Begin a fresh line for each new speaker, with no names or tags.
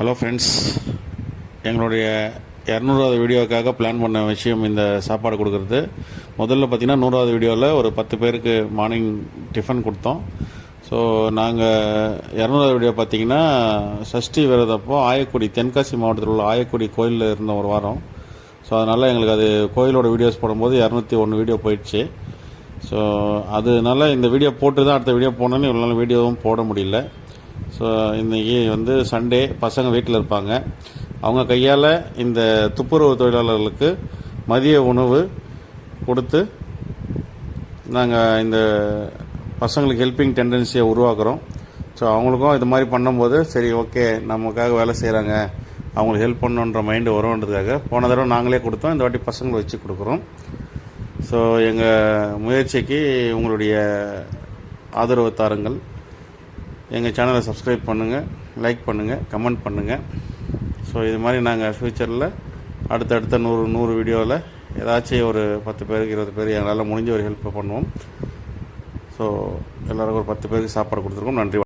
Hello friends எங்களுடைய இரநூறாவது வீடியோக்காக plan பண்ண விஷயம் இந்த சாப்பாடு கொடுக்குறது. முதல்ல பார்த்தீங்கன்னா நூறாவது வீடியோவில் ஒரு பத்து பேருக்கு மார்னிங் டிஃபன் கொடுத்தோம். ஸோ நாங்கள் இரநூறாவது வீடியோ பார்த்தீங்கன்னா சஷ்டி விரதப்போ ஆயக்குடி தென்காசி மாவட்டத்தில் உள்ள ஆயக்குடி கோயிலில் இருந்த ஒரு வாரம். ஸோ அதனால் எங்களுக்கு அது கோயிலோட வீடியோஸ் போடும்போது இரநூத்தி ஒன்று வீடியோ போயிடுச்சு. ஸோ அதனால இந்த வீடியோ போட்டு தான் அடுத்த வீடியோ போனோன்னு இவ்வளோ நாள் வீடியோவும் போட முடியல. ஸோ இன்றைக்கி வந்து சண்டே பசங்க வீட்டில் இருப்பாங்க. அவங்க கையால் இந்த துப்புரவு தொழிலாளர்களுக்கு மதிய உணவு கொடுத்து நாங்கள் இந்த பசங்களுக்கு ஹெல்பிங் டெண்டன்சியை உருவாக்குறோம். ஸோ அவங்களுக்கும் இது மாதிரி பண்ணும்போது சரி ஓகே நமக்காக வேலை செய்கிறாங்க அவங்களுக்கு ஹெல்ப் பண்ணணுன்ற மைண்டு வரும்ன்றதுக்காக போன தடவை நாங்களே கொடுத்தோம். இந்த வாட்டி பசங்களை வச்சு கொடுக்குறோம். ஸோ எங்கள் முயற்சிக்கு உங்களுடைய ஆதரவு தாருங்கள். எங்கள் சேனலை சப்ஸ்கிரைப் பண்ணுங்கள் லைக் பண்ணுங்கள் கமெண்ட் பண்ணுங்கள் ஸோ இது மாதிரி நாங்கள் ஃப்யூச்சரில் அடுத்தடுத்த நூறு நூறு வீடியோவில் ஏதாச்சும் ஒரு பத்து பேருக்கு இருபது பேர் எங்களால் முடிஞ்ச ஒரு ஹெல்ப் பண்ணுவோம். ஸோ எல்லாருக்கும் ஒரு பத்து பேருக்கு சாப்பாடு கொடுத்துருக்கோம். நன்றி.